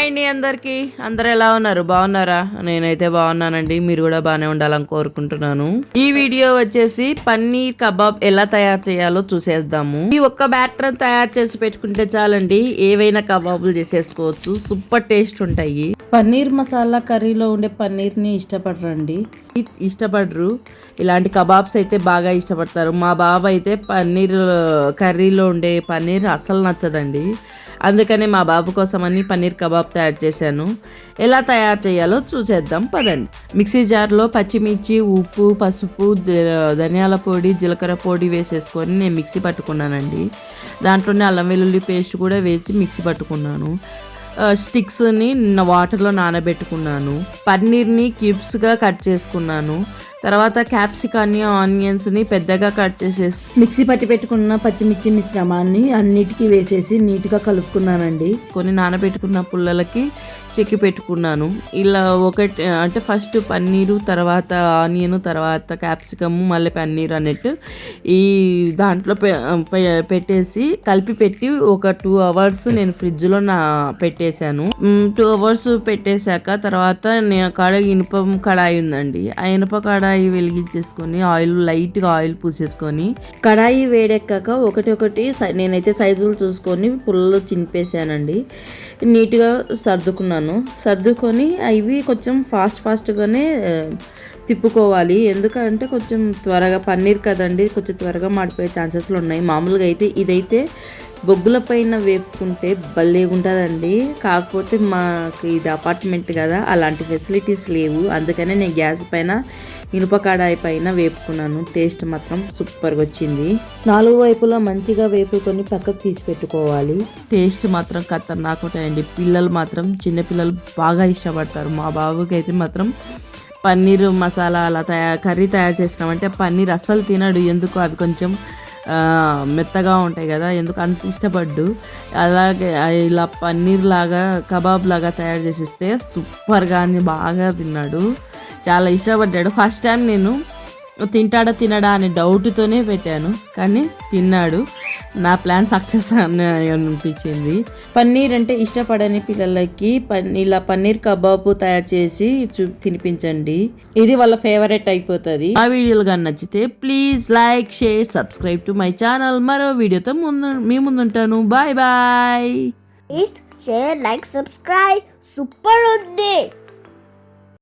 Hi అండి అందరికీ. అందరు ఎలా ఉన్నారు? బాగున్నారా? నేనైతే బాగున్నానండి. మీరు కూడా బాగానే ఉండాలని కోరుకుంటున్నాను. ఈ వీడియో వచ్చేసి పన్నీర్ కబాబ్ ఎలా తయారు చేయాలో చూసేద్దాము. ఈ ఒక్క బ్యాటర్ తయారు చేసి పెట్టుకుంటే చాలండి ఏవైనా కబాబులు చేసేసుకోవచ్చు. సూపర్ టేస్ట్ ఉంటాయి. పన్నీర్ మసాలా కర్రీలో ఉండే పన్నీర్ని ఇష్టపడరండి. ఇష్టపడరు. ఇలాంటి కబాబ్స్ అయితే బాగా ఇష్టపడతారు. మా బాబు అయితే పన్నీర్ కర్రీలో ఉండే పన్నీర్ అస్సలు నచ్చదండి. అందుకనే మా బాబు కోసమని పన్నీర్ కబాబ్ తయారు చేశాను. ఎలా తయారు చేయాలో చూసేద్దాం పదండి. మిక్సీ జార్లో పచ్చిమిర్చి ఉప్పు పసుపు ధనియాల పొడి జీలకర్ర పొడి వేసేసుకొని నేను మిక్సీ పట్టుకున్నానండి. దాంట్లోనే అల్లం వెల్లుల్లి పేస్ట్ కూడా వేసి మిక్సీ పట్టుకున్నాను. స్టిక్స్ని వాటర్లో నానబెట్టుకున్నాను. పన్నీర్ని క్యూబ్స్గా కట్ చేసుకున్నాను. తర్వాత క్యాప్సికాన్ని ఆనియన్స్ని పెద్దగా కట్ చేసేసి మిక్సీ పట్టి పెట్టుకున్న పచ్చిమిర్చి మిశ్రమాన్ని అన్నిటికీ వేసేసి నీట్గా కలుపుకున్నానండి. కొన్ని నానబెట్టుకున్న పుల్లలకి చెక్కి పెట్టుకున్నాను. ఇలా ఒకటి అంటే ఫస్ట్ పన్నీరు తర్వాత ఆనియన్ తర్వాత క్యాప్సికమ్ మళ్ళీ పన్నీర్ అన్నట్టు ఈ దాంట్లో పెట్టేసి కలిపి పెట్టి ఒక టూ అవర్స్ నేను ఫ్రిడ్జ్లో నా పెట్టేశాను. టూ అవర్స్ పెట్టేశాక తర్వాత నే- కాడ ఇనుప కడాయి ఉందండి. ఆ ఇనుప కడాయి వెలిగించేసుకొని ఆయిల్ లైట్గా ఆయిల్ పూసేసుకొని. కడాయి వేడెక్కాక ఒకటి ఒకటి సై- నేనైతే సైజులు చూసుకొని పుల్లలు చింపేశానండి నీట్గా సర్దుకున్నాను. సర్దుకొని అవి కొంచెం ఫాస్ట్ ఫాస్ట్గానే తిప్పుకోవాలి. ఎందుకంటే కొంచెం త్వరగా పన్నీర్ కదండి కొంచెం త్వరగా మాడిపోయే ఛాన్సెస్లు ఉన్నాయి. మామూలుగా అయితే ఇదైతే బొగ్గుల పైన వేపుకుంటే భలే ఉంటుందండి. కాకపోతే మాకు ఇది అపార్ట్మెంట్ కదా అలాంటి ఫెసిలిటీస్ లేవు. అందుకనే నేను గ్యాస్ పైన ఇనుప కడాయి పైన వేపుకున్నాను. టేస్ట్ మాత్రం సూపర్గా వచ్చింది. నాలుగు వైపులా మంచిగా వేపుకొని పక్కకు తీసి పెట్టుకోవాలి. టేస్ట్ మాత్రం ఖతర్నాక్ ఉంటాయండి. పిల్లలు మాత్రం చిన్నపిల్లలు బాగా ఇష్టపడతారు. మా బాబుకి అయితే మాత్రం పన్నీర్ మసాలా అలా తయారు కర్రీ తయారు చేసినామంటే పన్నీర్ అస్సలు తినడు. ఎందుకు? అవి కొంచెం మెత్తగా ఉంటాయి కదా ఎందుకు అంత ఇష్టపడ్డు? అలాగే ఇలా పన్నీర్ లాగా కబాబ్ లాగా తయారు చేసిస్తే సూపర్గా అని బాగా తిన్నాడు. చాలా ఇష్టపడ్డాడు. ఫస్ట్ టైం నేను తింటాడా తినడా అనే డౌట్తోనే పెట్టాను. కానీ తిన్నాడు. నా ప్లాన్ సక్సెస్ అని అనిపించింది. పన్నీర్ అంటే ఇష్టపడని పిల్లలకి ఇలా పన్నీర్ కబాబ్ తయారు చేసి చూ తినిపించండి. ఇది వాళ్ళ ఫేవరెట్ అయిపోతుంది. ఆ వీడియోలు కానీ నచ్చితే please like share subscribe to my channel మరో వీడియోతో ముందు మీ ముందుంటాను. Bye bye like, subscribe. Super ఉంది.